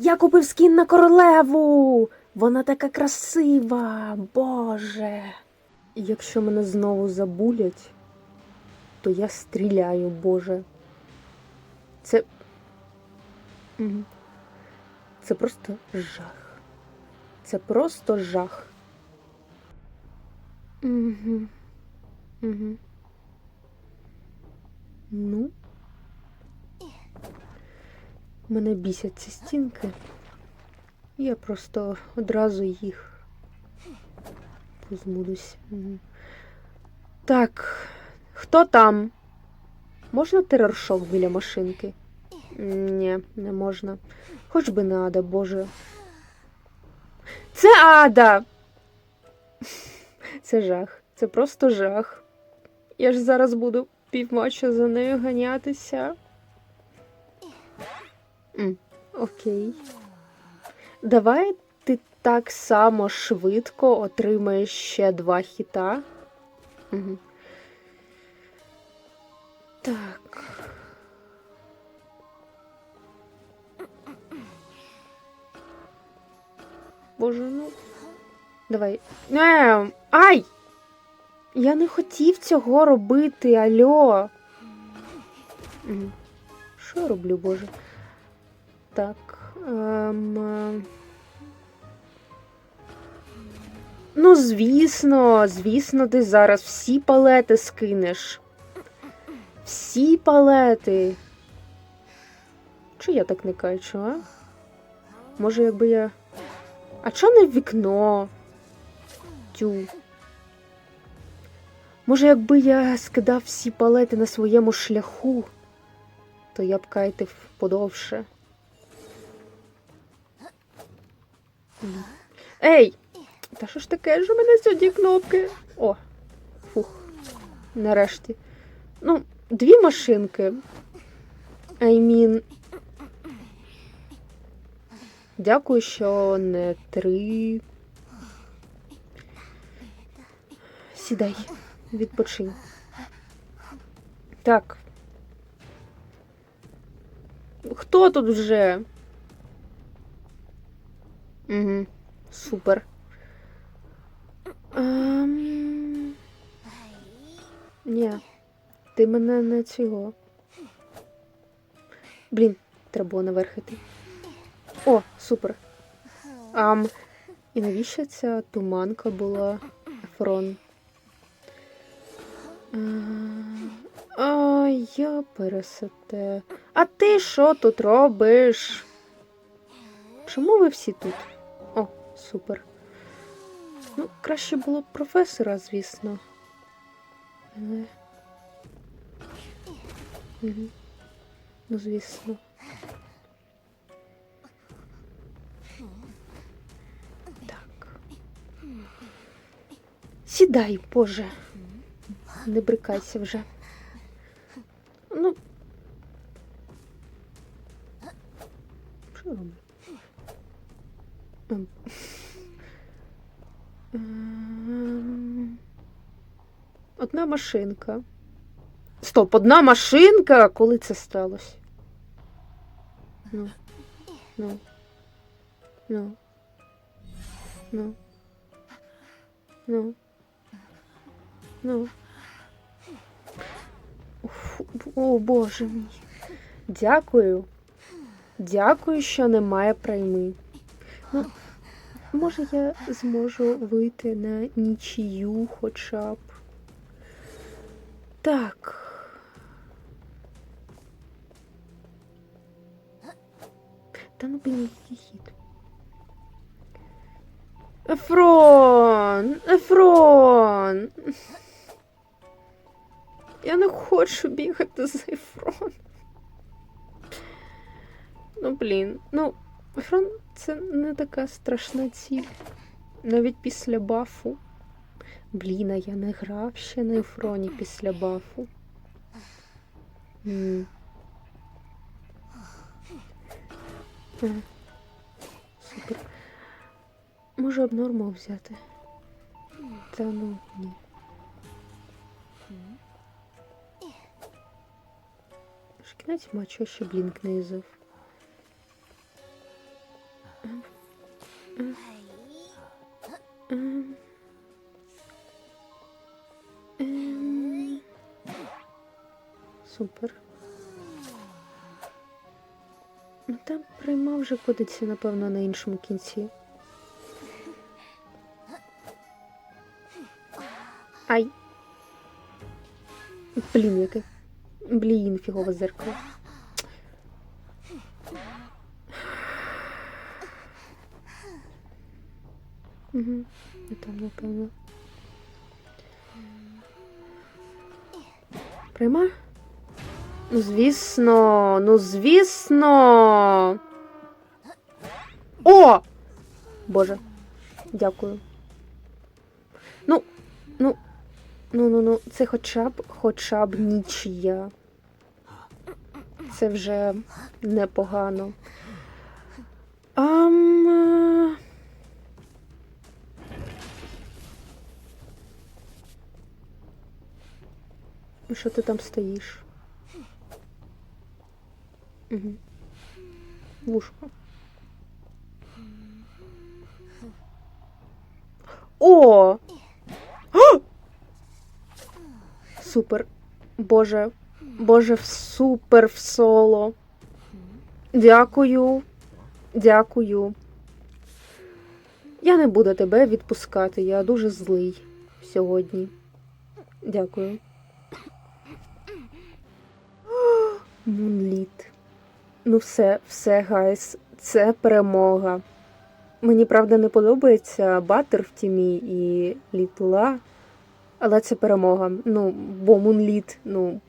Я купив скін на королеву. Вона така красива, Боже. Якщо мене знову забулять, то я стріляю, Боже. Це. Це просто жах. Це просто жах. Угу. Угу. Ну. Мене бісять ці стінки. Я просто одразу їх позбудусь. Мгм. Так, хто там? Можна тероршок біля машинки? Ні, не можна. Хоч би не Ада, Боже. Це Ада! Це жах. Це просто жах. Я ж зараз буду півмача за нею ганятися. М, Окей. Давай ти так само швидко отримаєш ще два хіта. Угу. Так. Боже, ну. Давай. Не, ай! Я не хотів цього робити, альо. Що я роблю, Боже? Так. Ем... Ну, звісно, звісно, ти зараз всі палети скинеш. Всі палети. Чи я так не качу, а? Може, якби я. А чого не в вікно? Тю. Може, якби я скидав всі палети на своєму шляху, то я б кайтив подовше. Ей! Та що ж таке? Що в мене сьогодні кнопки? О, фух. Нарешті. Ну, дві машинки. I mean... Дякую, що не три. Сідай, відпочинь. Так. Хто тут вже? Угу. Супер. Ем... Ні, ти мене не цього. Блін, треба було наверх іти. О, супер. Ам, і навіщо ця туманка була Ефрон? Ем, А, я пересете. А ти що тут робиш? Чому ви всі тут? Супер. Ну, краще було б професора, звісно. Але... Угу. Ну, звісно. Так. Сідай, Боже. Не брикайся вже. Одна машинка. Стоп, одна машинка? Коли це сталося? Ну. Ну. Ну. Ну. Ну. Ну. О, боже мій. Дякую. Дякую, що немає прайми. Ну, може, я зможу вийти на нічию хоча б. Так. Та ну блін, який хід. Ефрон! Ефрон! Я не хочу бігати за Ефрон. Ну, блін. Ну, Ефрон це не така страшна ціль. Навіть після бафу. Блін, а я не грав ще на Ефроні після бафу. М. Е, Супер. Може обнормал взяти? Та ну ні. ж кінець матчу ще блінк не. Супер. Ну там прийма вже кодиться, напевно, на іншому кінці. Ай. Блін, яке. Блін, фігове зеркало. Угу. Там, напевно. Прийма? Ну, звісно, ну звісно. О! Боже, дякую. Ну, ну, ну, ну, ну, це хоча б, хоча б нічия. Це вже непогано. Ам... Що ти там стоїш? Угу. Вушко. О! А! Супер. Боже. Боже, супер в соло. Дякую. Дякую. Я не буду тебе відпускати. Я дуже злий сьогодні. Дякую. Мунліт. Ну, все, все, гайс, це перемога. Мені правда не подобається Батер в тімі і Літла, але це перемога. Ну, бо Мунліт, ну,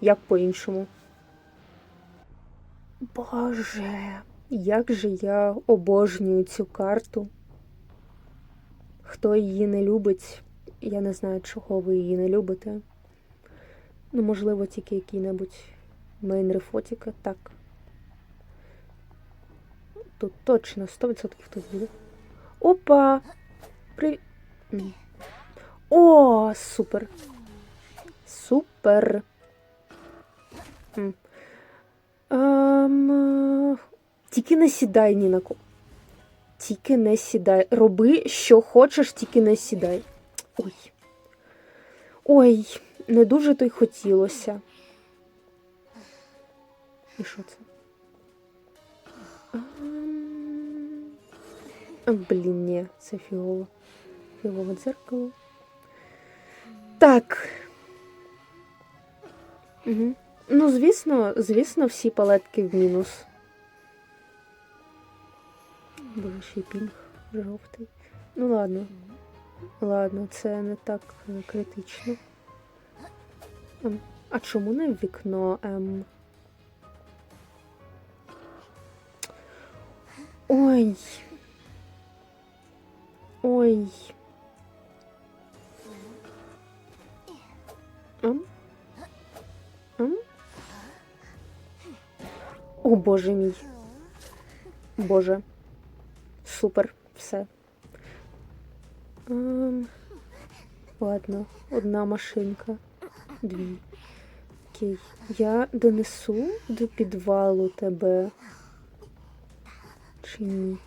як по-іншому. Боже, як же я обожнюю цю карту. Хто її не любить, я не знаю, чого ви її не любите. Ну, можливо, тільки який-небудь мейн Фотіка, так. Тут точно 100% хтось буде. Опа! Привіт. О, супер. Супер. Ем, е, тільки не сідай ні на кого. Тільки не сідай. Роби, що хочеш, тільки не сідай. Ой. Ой, не дуже то й хотілося. І що це? Блін, ні, це фігово. Фігове дзеркало. Так. Угу. Ну, звісно, звісно, всі палетки в мінус. Боже, ще й пінг жовтий. Ну ладно. Ладно, це не так критично. А чому не вікно? Ем... Ой. Ой. Ам? Ам? О, боже мій. Боже. Супер, все. Ам, ладно, одна машинка. Дві. Окей. Я донесу до підвалу тебе. Чи ні?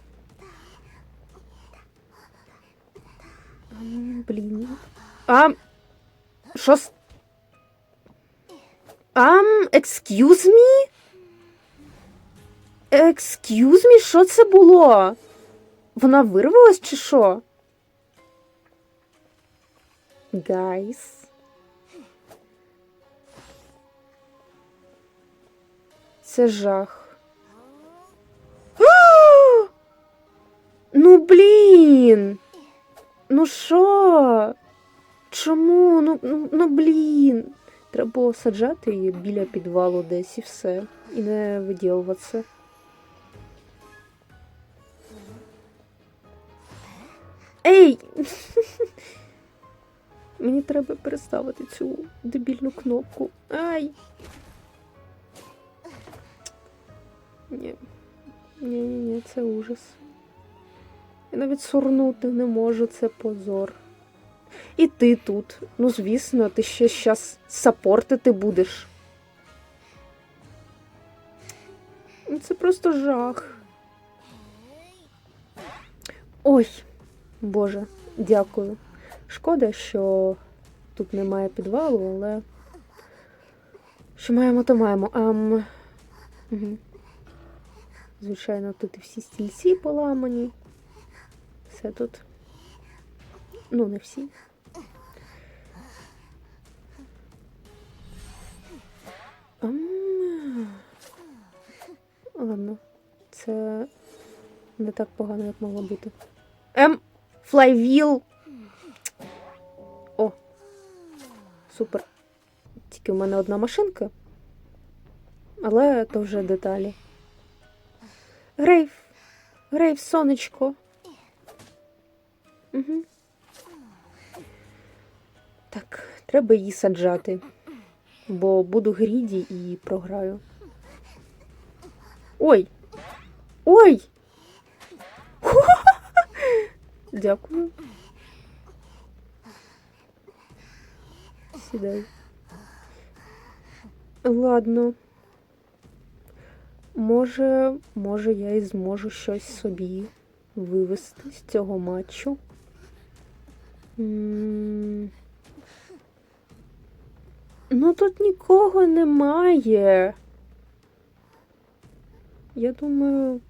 Блін. А. С... Ам, excuse me? Excuse me, що це було? Вона вирвалась чи що? Гайс. Це жах. Ну блін. Ну що? Чому? Ну, ну, ну блін. Треба було саджати її біля підвалу десь і все. І не виділуватися. Ей! Мені треба переставити цю дебільну кнопку. Ай! Ні. Ні, ні, ні, це ужас. Я навіть сурнути не можу, це позор. І ти тут. Ну, звісно, ти ще щас сапортити будеш. Ну, Це просто жах. Ой, Боже, дякую. Шкода, що тут немає підвалу, але що маємо, то маємо. Ем... Угу. Звичайно, тут і всі стільці поламані. Все тут. Ну, не всі. Ладно, це не так погано, як могло бути. Ем, флайвіл. О, супер. Тільки в мене одна машинка. Але то вже деталі. Грейв. Грейв, сонечко. Угу. Так, треба її саджати. Бо буду гріді і програю. Ой! Ой! Дякую. Сідай. Ладно. Може, може, я і зможу щось собі вивести з цього матчу. Ну тут нікого немає. Я думаю,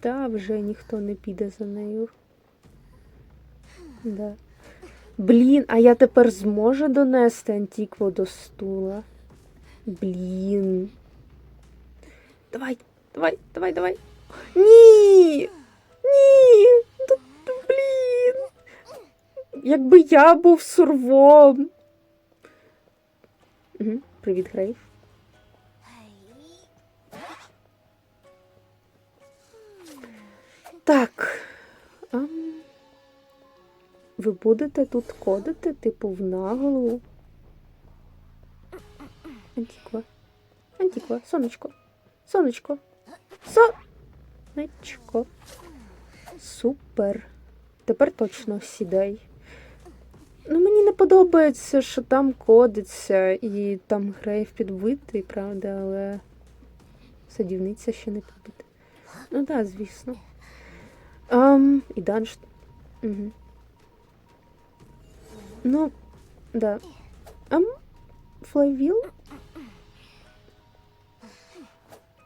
та вже ніхто не піде за нею. Да. Блін, а я тепер зможу донести Антікву до стула? Блін. Давай, давай, давай, давай. Ні! Ні! Якби я був сурвом. Угу. Привіт, Грейв. Так. Ам, Ви будете тут кодити, типу, в наголу. Антиква. Антиква, сонечко. Сонечко. Сонечко. Супер. Тепер точно сідай. Не подобається, що там кодиться і там грейв підбитий, правда, але садівниця ще не підбита. Ну так, да, звісно. Um, і данж. Угу. Ну, да. Ам, флайвіл?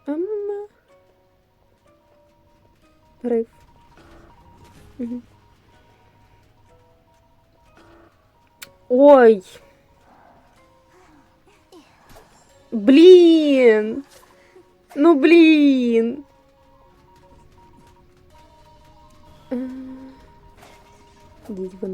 Ам, рейв. Угу. Ой. Блін. Ну, блін. Ем, Ідіть ви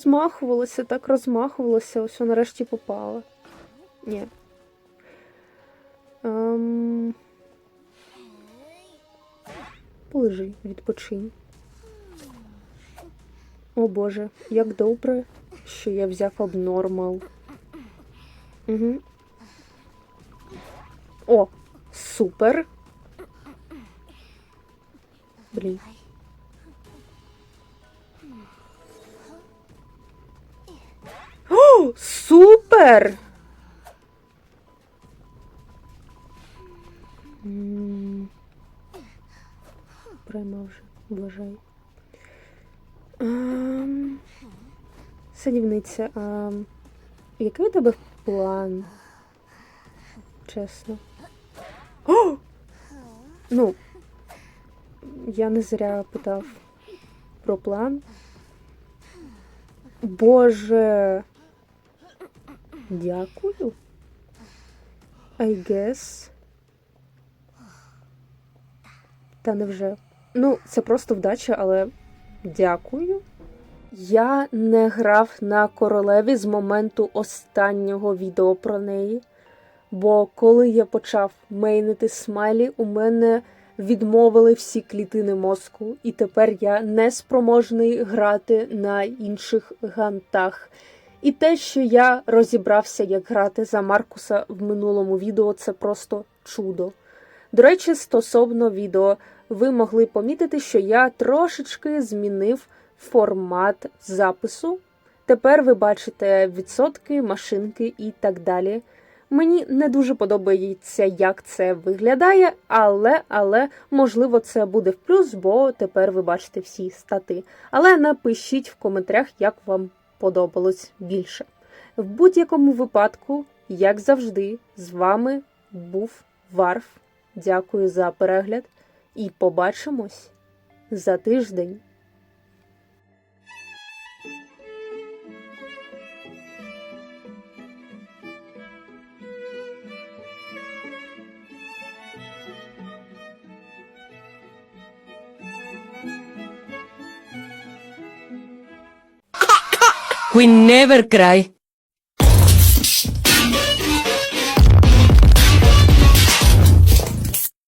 розмахувалося, так розмахувалося, ось нарешті попала. Ні. Ем... Полежи, відпочинь. О Боже, як добре, що я взяв абнормал. Угу. О, супер. Блін. М, Прямо вже вважай. Ем, Садівниця, а який у тебе план? Чесно. О! Ну, я не зря питав про план. Боже. Дякую. I guess. Та невже. Ну, це просто вдача, але дякую. Я не грав на королеві з моменту останнього відео про неї. Бо коли я почав мейнити смайлі, у мене відмовили всі клітини мозку, і тепер я не спроможний грати на інших гантах. І те, що я розібрався, як грати за Маркуса в минулому відео, це просто чудо. До речі, стосовно відео ви могли помітити, що я трошечки змінив формат запису. Тепер ви бачите відсотки, машинки і так далі. Мені не дуже подобається, як це виглядає, але, але можливо це буде в плюс, бо тепер ви бачите всі стати. Але напишіть в коментарях, як вам подобалось більше. В будь-якому випадку, як завжди, з вами був Варф. Дякую за перегляд і побачимось за тиждень. We never cry.